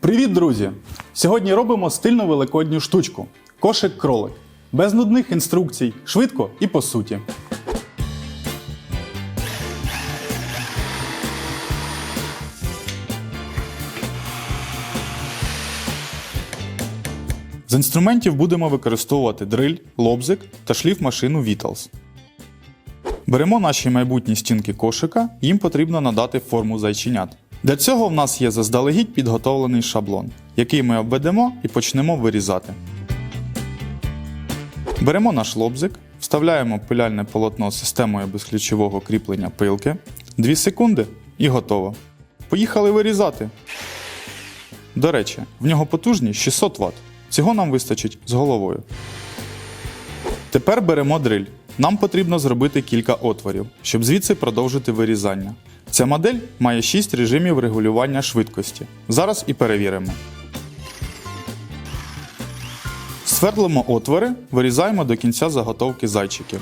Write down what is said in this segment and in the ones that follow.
Привіт, друзі! Сьогодні робимо стильну великодню штучку кошик кролик. Без нудних інструкцій, швидко і по суті. З інструментів будемо використовувати дриль, лобзик та шліф-машину Vitals. Беремо наші майбутні стінки кошика, їм потрібно надати форму зайченят. Для цього в нас є заздалегідь підготовлений шаблон, який ми обведемо і почнемо вирізати. Беремо наш лобзик, вставляємо пиляльне полотно з системою безключового кріплення пилки. 2 секунди і готово. Поїхали вирізати. До речі, в нього потужність 600 Вт. Цього нам вистачить з головою. Тепер беремо дриль. Нам потрібно зробити кілька отворів, щоб звідси продовжити вирізання. Ця модель має 6 режимів регулювання швидкості. Зараз і перевіримо. Свердлимо отвори, вирізаємо до кінця заготовки зайчиків.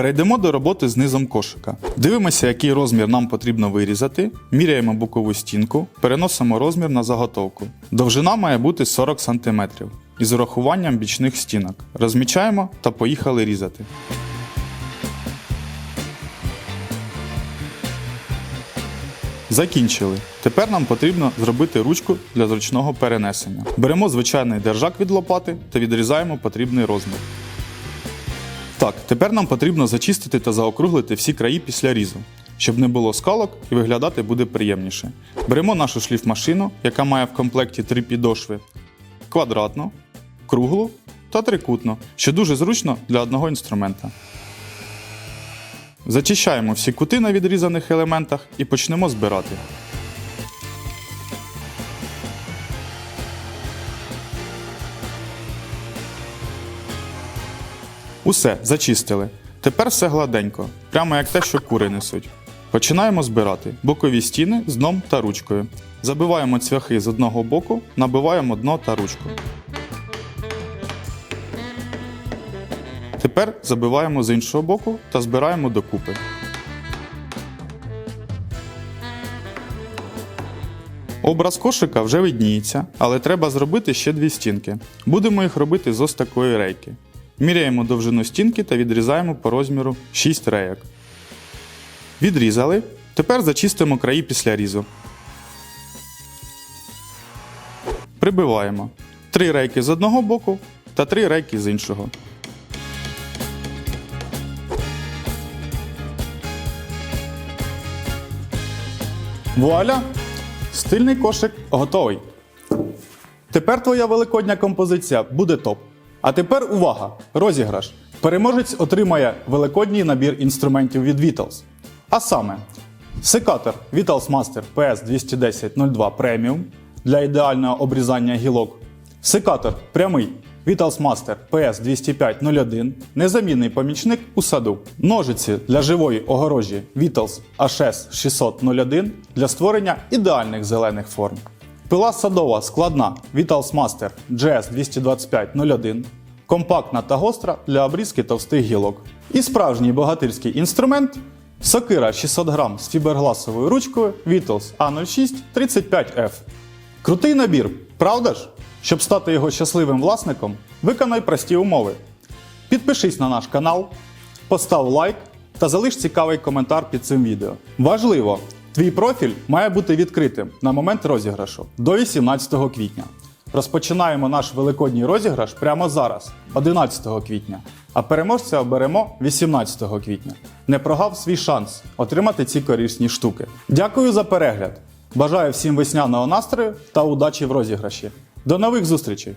Перейдемо до роботи з низом кошика. Дивимося, який розмір нам потрібно вирізати, міряємо бокову стінку, переносимо розмір на заготовку. Довжина має бути 40 см із урахуванням бічних стінок. Розмічаємо та поїхали різати. Закінчили. Тепер нам потрібно зробити ручку для зручного перенесення. Беремо звичайний держак від лопати та відрізаємо потрібний розмір. Так, тепер нам потрібно зачистити та заокруглити всі краї після різу, щоб не було скалок і виглядати буде приємніше. Беремо нашу шліфмашину, яка має в комплекті три підошви: квадратну, круглу та трикутну, що дуже зручно для одного інструмента. Зачищаємо всі кути на відрізаних елементах і почнемо збирати. Усе, зачистили. Тепер все гладенько, прямо як те, що кури несуть. Починаємо збирати бокові стіни з дном та ручкою. Забиваємо цвяхи з одного боку, набиваємо дно та ручку. Тепер забиваємо з іншого боку та збираємо докупи. Образ кошика вже видніється, але треба зробити ще дві стінки. Будемо їх робити з ось такої рейки. Міряємо довжину стінки та відрізаємо по розміру 6 рейок. Відрізали. Тепер зачистимо краї після різу. Прибиваємо 3 рейки з одного боку та 3 рейки з іншого. Вуаля! Стильний кошик готовий. Тепер твоя великодня композиція буде топ. А тепер увага! Розіграш. Переможець отримає великодній набір інструментів від Vitals. А саме: секатор Vitals Master PS 21002 Premium для ідеального обрізання гілок. Секатор прямий Vitals Master PS 20501 незамінний помічник у саду. Ножиці для живої огорожі Vitals HS 601 для створення ідеальних зелених форм. Пила садова складна Vitals Master GS 22501, компактна та гостра для обрізки товстих гілок. І справжній богатирський інструмент сокира 600 грам з фібергласовою ручкою Vitals A06 35F. Крутий набір, правда ж? Щоб стати його щасливим власником, виконай прості умови. Підпишись на наш канал, постав лайк та залиш цікавий коментар під цим відео. Важливо! Твій профіль має бути відкритим на момент розіграшу до 18 квітня. Розпочинаємо наш великодній розіграш прямо зараз, 11 квітня, а переможця оберемо 18 квітня. Не прогав свій шанс отримати ці корисні штуки. Дякую за перегляд! Бажаю всім весняного настрою та удачі в розіграші. До нових зустрічей!